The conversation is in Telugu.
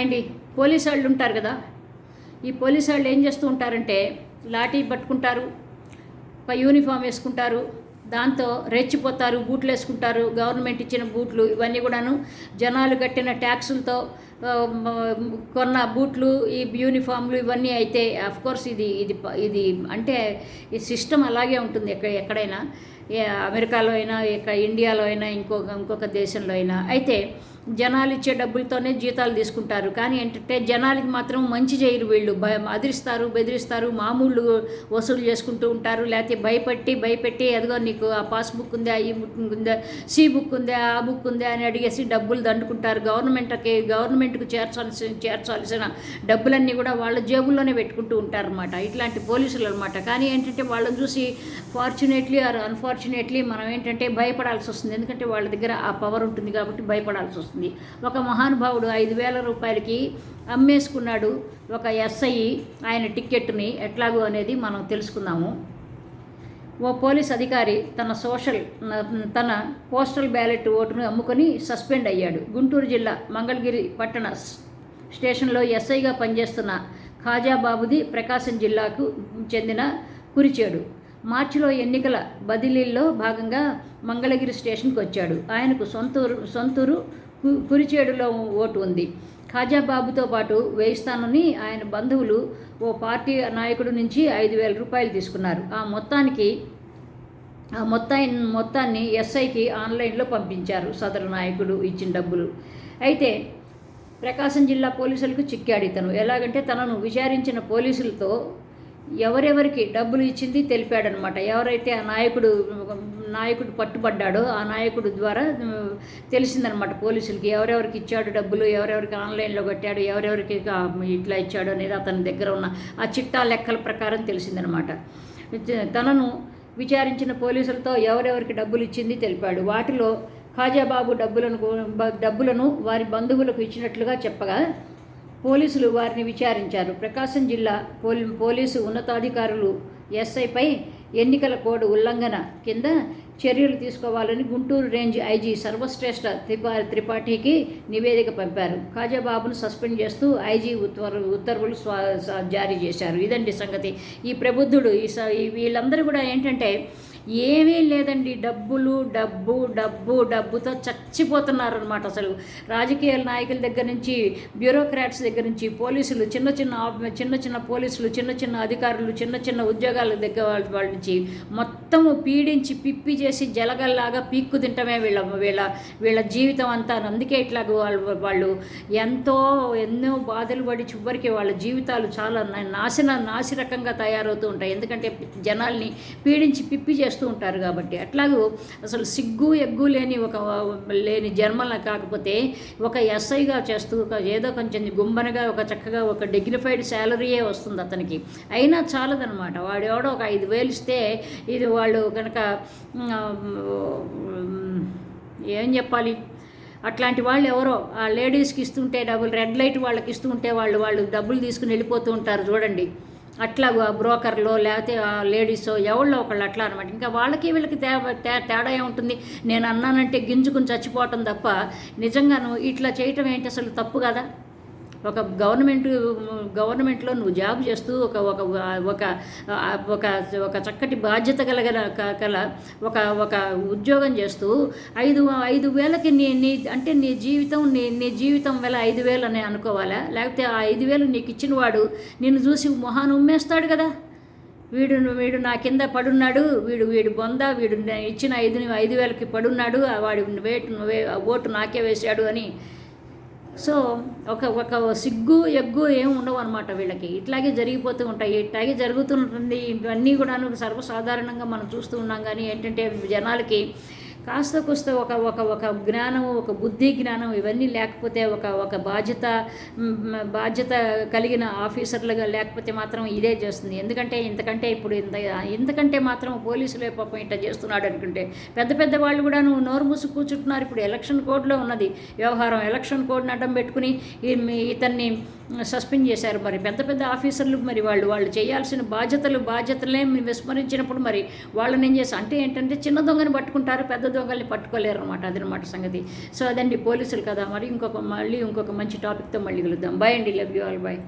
అండి పోలీసు వాళ్ళు ఉంటారు కదా. ఈ పోలీసు వాళ్ళు ఏం చేస్తూ ఉంటారంటే లాఠీ పట్టుకుంటారు యూనిఫామ్ వేసుకుంటారు దాంతో రెచ్చిపోతారు బూట్లు వేసుకుంటారు గవర్నమెంట్ ఇచ్చిన బూట్లు ఇవన్నీ కూడాను జనాలు కట్టిన ట్యాక్సులతో కొన్న బూట్లు ఈ యూనిఫామ్లు ఇవన్నీ అయితే కోర్స్ ఇది ఇది ఇది అంటే ఈ సిస్టమ్ అలాగే ఉంటుంది ఎక్కడ ఎక్కడైనా. అమెరికాలో అయినా ఇక ఇండియాలో అయినా ఇంకొక ఇంకొక దేశంలో అయినా. అయితే జనాలు ఇచ్చే డబ్బులతోనే జీతాలు తీసుకుంటారు. కానీ ఏంటంటే జనాలకి మాత్రం మంచి చేయరు వీళ్ళు. భయం అదిరిస్తారు బెదిరిస్తారు మామూలు వసూలు చేసుకుంటూ ఉంటారు. లేకపోతే భయపెట్టి భయపెట్టి ఏదో నీకు ఆ పాస్బుక్ ఉందా ఈ బుక్ ఉందా సి బుక్ ఉందా ఆ బుక్ ఉందా అని అడిగేసి డబ్బులు దండుకుంటారు. గవర్నమెంట్కి గవర్నమెంట్కు చేర్చాల్సిన చేర్చాల్సిన డబ్బులన్నీ కూడా వాళ్ళ జేబుల్లోనే పెట్టుకుంటూ ఉంటారనమాట ఇట్లాంటి పోలీసులు అనమాట కానీ ఏంటంటే వాళ్ళని చూసి ఫార్చునేట్లీ ఆర్ అన్ఫార్చునేట్లీ మనం ఏంటంటే భయపడాల్సి వస్తుంది. ఎందుకంటే వాళ్ళ దగ్గర ఆ పవర్ ఉంటుంది కాబట్టి భయపడాల్సి వస్తుంది. ఒక మహానుభావుడు ఐదు వేల రూపాయలకి అమ్మేసుకున్నాడు ఒక ఎస్ఐ ఆయన టిక్కెట్ని ఎట్లాగో అనేది మనం తెలుసుకుందాము. ఓ పోలీస్ అధికారి తన సోషల్ తన పోస్టల్ బ్యాలెట్ ఓటును అమ్ముకొని సస్పెండ్ అయ్యాడు. గుంటూరు జిల్లా మంగళగిరి పట్టణ స్టేషన్లో ఎస్ఐగా పనిచేస్తున్న ఖాజాబాబుది ప్రకాశం జిల్లాకు చెందిన కురిచేడు. మార్చిలో ఎన్నికల బదిలీల్లో భాగంగా మంగళగిరి స్టేషన్కి వచ్చాడు. ఆయనకు సొంతూరు సొంతూరు కు- కురిచేడులో ఓటు ఉంది. ఖాజాబాబుతో పాటు వేయిస్తానని ఆయన బంధువులు ఓ పార్టీ నాయకుడి నుంచి ఐదు వేల రూపాయలు తీసుకున్నారు. ఆ మొత్తానికి ఆ మొత్తాన్ని మొత్తాన్ని ఎస్ఐకి ఆన్లైన్లో పంపించారు సదరు నాయకుడు ఇచ్చిన డబ్బులు. అయితే ప్రకాశం జిల్లా పోలీసులకు చిక్కాడు ఇతను. ఎలాగంటే తనను విచారించిన పోలీసులతో ఎవరెవరికి డబ్బులు ఇచ్చింది తెలిపాడనమాట. ఎవరైతే ఆ నాయకుడు నాయకుడు పట్టుబడ్డాడో ఆ నాయకుడు ద్వారా తెలిసిందనమాట పోలీసులకి. ఎవరెవరికి ఇచ్చాడు డబ్బులు ఎవరెవరికి ఆన్లైన్లో కట్టాడు ఎవరెవరికి ఇట్లా ఇచ్చాడు అనేది అతని దగ్గర ఉన్న ఆ చిట్టా లెక్కల ప్రకారం తెలిసిందనమాట. తనను విచారించిన పోలీసులతో ఎవరెవరికి డబ్బులు ఇచ్చింది తెలిపాడు. వాటిలో ఖాజాబాబు డబ్బులను డబ్బులను వారి బంధువులకు ఇచ్చినట్లుగా చెప్పగా పోలీసులు వారిని విచారించారు. ప్రకాశం జిల్లా పోలీ పోలీసు ఉన్నతాధికారులు ఎస్ఐపై ఎన్నికల కోడ్ ఉల్లంఘన కింద చర్యలు తీసుకోవాలని గుంటూరు రేంజ్ ఐజీ సర్వశ్రేష్ఠ త్రిపా త్రిపాఠికి నివేదిక పంపారు. ఖాజాబాబును సస్పెండ్ చేస్తూ ఐజీ ఉత్తర్వు ఉత్తర్వులు స్వా జారీ చేశారు. ఇదండి సంగతి. ఈ ప్రబుద్ధుడు ఈ స- ఈ వీళ్ళందరూ కూడా ఏంటంటే ఏమీ లేదండి. డబ్బులు డబ్బు డబ్బు డబ్బుతో చచ్చిపోతున్నారు అనమాట అసలు. రాజకీయ నాయకుల దగ్గర నుంచి బ్యూరోక్రాట్స్ దగ్గర నుంచి పోలీసులు చిన్న చిన్న చిన్న చిన్న పోలీసులు చిన్న చిన్న అధికారులు చిన్న చిన్న ఉద్యోగాల దగ్గర వాళ్ళ వాళ్ళ నుంచి మొత్తము పీడించి పిప్పి చేసి జలగల్లాగా పీక్కు తింటమే వీళ్ళ వీళ్ళ వీళ్ళ జీవితం అంతా. అందుకే ఇట్లాగ వాళ్ళు వాళ్ళు ఎంతో ఎన్నో బాధలు పడి చివరికి వాళ్ళ జీవితాలు చాలా నాశన నాసిరకంగా తయారవుతూ ఉంటాయి. ఎందుకంటే జనాల్ని పీడించి పిప్పి చేస్తారు చేస్తూ ఉంటారు కాబట్టి అట్లాగూ అసలు సిగ్గు ఎగ్గు లేని ఒక లేని జన్మల కాకపోతే ఒక ఎస్ఐగా చేస్తూ ఒక ఏదో కొంచెం గుంబనగా ఒక చక్కగా ఒక డిగ్నిఫైడ్ శాలరీయే వస్తుంది అతనికి. అయినా చాలదనమాట వాడు ఎవడో ఒక ఐదు వేలు ఇస్తే ఇది వాళ్ళు కనుక ఏం చెప్పాలి? అట్లాంటి వాళ్ళు ఎవరో ఆ లేడీస్కి ఇస్తుంటే డబ్బులు రెడ్ లైట్ వాళ్ళకి ఇస్తుంటే వాళ్ళు వాళ్ళు డబ్బులు తీసుకుని వెళ్ళిపోతూ ఉంటారు చూడండి. అట్లా బ్రోకర్లో లేకపోతే లేడీసో ఎవళ్ళో ఒకళ్ళు అట్లా అనమాట ఇంకా వాళ్ళకి వీళ్ళకి తేడా తేడా ఏముంటుంది? నేను అన్నానంటే గింజుకుని చచ్చిపోవటం తప్ప నిజంగాను ఇట్లా చేయటం ఏంటి అసలు తప్పు కదా? ఒక గవర్నమెంట్ గవర్నమెంట్లో నువ్వు జాబ్ చేస్తూ ఒక ఒక ఒక ఒక ఒక చక్కటి బాధ్యత కలగల కల ఒక ఒక ఉద్యోగం చేస్తూ ఐదు ఐదు వేలకి నీ నీ అంటే నీ జీవితం నీ నీ జీవితం వేల ఐదు వేలు అని అనుకోవాలా? లేకపోతే ఆ ఐదు వేలు నీకు ఇచ్చిన వాడు నిన్ను చూసి మొహాన్ని ఉమ్మేస్తాడు కదా? వీడు వీడు నా కింద పడున్నాడు వీడు వీడు బొంద వీడు ఇచ్చిన ఐదు ఐదు వేలకి పడున్నాడు వాడి వేటు వే- ఓటు నాకే వేశాడు అని సో ఒక ఒక సిగ్గు ఎగ్గు ఏం ఉండవు అనమాట వీళ్ళకి. ఇట్లాగే జరిగిపోతూ ఉంటాయి. ఇట్లాగే జరుగుతుంటుంది ఇవన్నీ కూడా సర్వసాధారణంగా మనం చూస్తూ ఉన్నాం. కానీ ఏంటంటే జనాలకి కాస్త కూస్త ఒక ఒక ఒక జ్ఞానం ఒక బుద్ధి జ్ఞానం ఇవన్నీ లేకపోతే ఒక ఒక బాధ్యత బాధ్యత కలిగిన ఆఫీసర్లుగా లేకపోతే మాత్రం ఇదే చేస్తుంది. ఎందుకంటే ఇంతకంటే ఇప్పుడు ఇంత ఇంతకంటే మాత్రం పోలీసులే పాపం ఇట్లా చేస్తున్నాడు అనుకుంటే పెద్ద పెద్ద వాళ్ళు కూడా నువ్వు నోరు మూసి కూర్చుంటున్నారు. ఇప్పుడు ఎలక్షన్ కోడ్లో ఉన్నది. వ్యవహారం ఎలక్షన్ కోడ్ని అడ్డం పెట్టుకుని ఇతన్ని సస్పెండ్ చేశారు మరి. పెద్ద పెద్ద ఆఫీసర్లు మరి వాళ్ళు వాళ్ళు చేయాల్సిన బాధ్యతలు బాధ్యతలే విస్మరించినప్పుడు మరి వాళ్ళని ఏం చేస్తారు అంటే ఏంటంటే చిన్న దొంగని పట్టుకుంటారు పెద్ద దొంగల్ని పట్టుకోలేరు అనమాట అదనమాట సంగతి. సో అదండి పోలీసులు కదా మరి ఇంకొక మళ్ళీ ఇంకొక మంచి టాపిక్తో మళ్ళీ కలుద్దాం. బాయ్ అండి లవ్ యూ ఆల్ బాయ్